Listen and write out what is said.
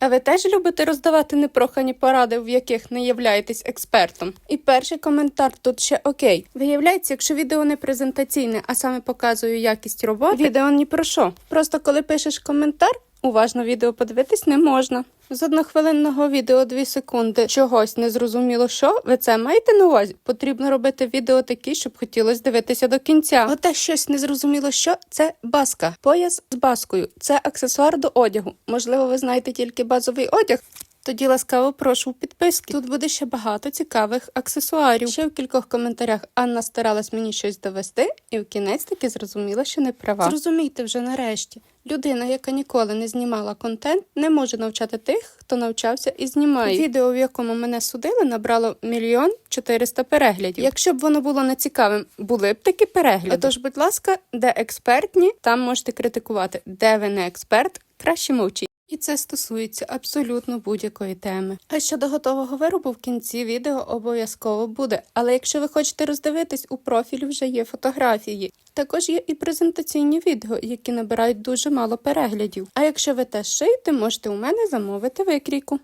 А ви теж любите роздавати непрохані поради, в яких не являєтесь експертом? І перший коментар тут ще окей. Виявляється, якщо відео не презентаційне, а саме показує якість роботи, відео ні про що. Просто коли пишеш коментар, уважно відео подивитись не можна. З однохвилинного відео 2 секунди чогось не зрозуміло, що ви це маєте на увазі? Потрібно робити відео такі, щоб хотілося дивитися до кінця. Оте щось не зрозуміло, що це баска. Пояс з баскою. Це аксесуар до одягу. Можливо, ви знаєте тільки базовий одяг. Тоді ласкаво прошу підписки. Тут буде ще багато цікавих аксесуарів. Ще в кількох коментарях Анна старалась мені щось довести, і в кінець таки зрозуміла, що не права. Зрозумійте вже нарешті. Людина, яка ніколи не знімала контент, не може навчати тих, хто навчався і знімає. Відео, в якому мене судили, набрало мільйон чотириста переглядів. Якщо б воно було нецікавим, були б такі перегляди. Отож, будь ласка, де експертні, там можете критикувати. Де ви не експерт, краще мовчіть. І це стосується абсолютно будь-якої теми. А щодо готового виробу в кінці відео обов'язково буде. Але якщо ви хочете роздивитись, у профілі вже є фотографії. Також є і презентаційні відео, які набирають дуже мало переглядів. А якщо ви теж шиєте, можете у мене замовити викрійку.